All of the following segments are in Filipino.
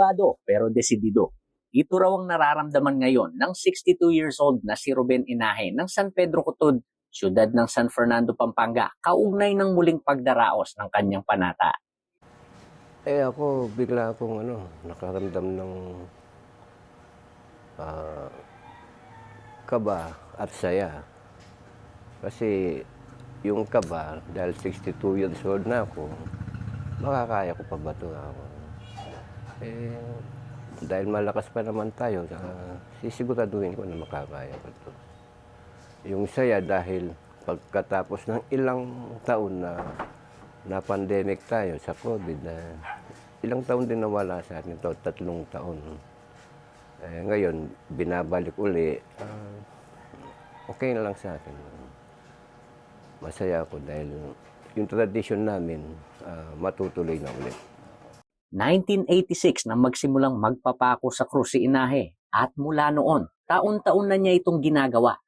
kabado pero desidido. Ito raw ang nararamdaman ngayon ng 62 years old na si Ruben Inahe ng San Pedro Cotod, siyudad ng San Fernando, Pampanga, kaugnay ng muling pagdaraos ng kanyang panata. Eh ako, bigla akong ano, nakaramdam ng ah, kaba at saya. Kasi yung kaba, dahil 62 years old na ako, makakaya ko pa ba ito ako? Eh, dahil malakas pa naman tayo, uh, sisiguraduhin ko na makakaya ko ito. Yung saya dahil pagkatapos ng ilang taon na na pandemic tayo sa COVID, na ilang taon din nawala sa akin ito, tatlong taon. Eh, ngayon, binabalik uli, ah, okay na lang sa akin. Masaya ako dahil yung tradition namin ah, matutuloy na ulit. 1986 nang magsimulang magpapako sa krus Inahe at mula noon, taon-taon na niya itong ginagawa.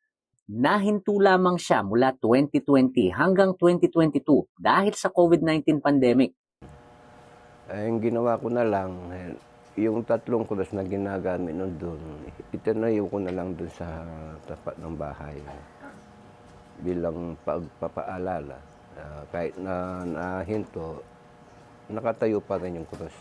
Nahinto lamang siya mula 2020 hanggang 2022 dahil sa COVID-19 pandemic. Eh, yung ginawa ko na lang, yung tatlong cross na ginagamit nun doon, itinayo ko na lang doon sa tapat ng bahay bilang pagpapaalala. Ah, kahit na nahinto, nakatayo pa rin yung cross.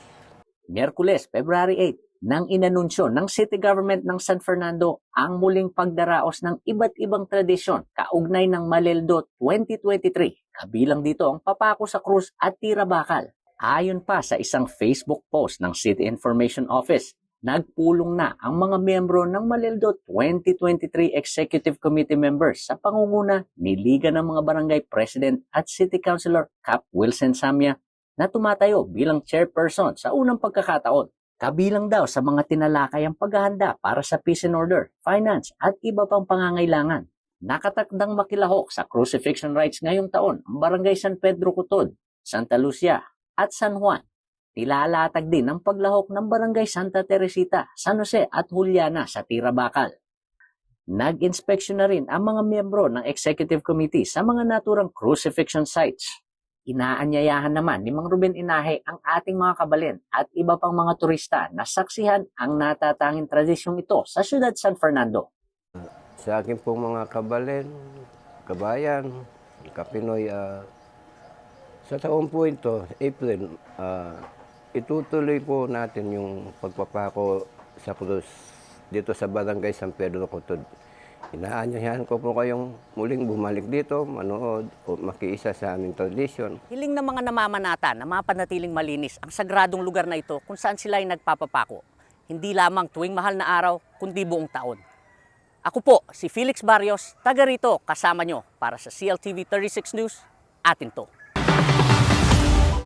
Miyerkules, February 8, nang inanunsyo ng City Government ng San Fernando ang muling pagdaraos ng iba't ibang tradisyon kaugnay ng Maleldo 2023. Kabilang dito ang papako sa krus at tira bakal. Ayon pa sa isang Facebook post ng City Information Office, nagpulong na ang mga miyembro ng Maleldo 2023 Executive Committee members sa pangunguna ni Liga ng mga Barangay President at City Councilor Cap Wilson Samya na tumatayo bilang chairperson sa unang pagkakataon. Kabilang daw sa mga tinalakay ang paghahanda para sa peace and order, finance at iba pang pangangailangan. Nakatakdang makilahok sa crucifixion rites ngayong taon ang Barangay San Pedro Cotod, Santa Lucia at San Juan. Nilalatag din ang paglahok ng Barangay Santa Teresita, San Jose at Juliana sa Tirabakal. Nag-inspeksyon na rin ang mga miyembro ng Executive Committee sa mga naturang crucifixion sites. Inaanyayahan naman ni Mang Ruben Inahe ang ating mga kabalin at iba pang mga turista na saksihan ang natatanging tradisyong ito sa siyudad San Fernando. Sa akin pong mga kabalen, kabayan, kapinoy, ah, sa taon po ito, April, ah, itutuloy po natin yung pagpapako sa krus dito sa Barangay San Pedro Cotod. Inaanyayahan ko po kayong muling bumalik dito, manood o makiisa sa aming tradisyon. Hiling ng mga namamanata na mapanatiling malinis ang sagradong lugar na ito kung saan sila ay nagpapapako. Hindi lamang tuwing mahal na araw, kundi buong taon. Ako po, si Felix Barrios, taga rito kasama nyo para sa CLTV 36 News, atin to.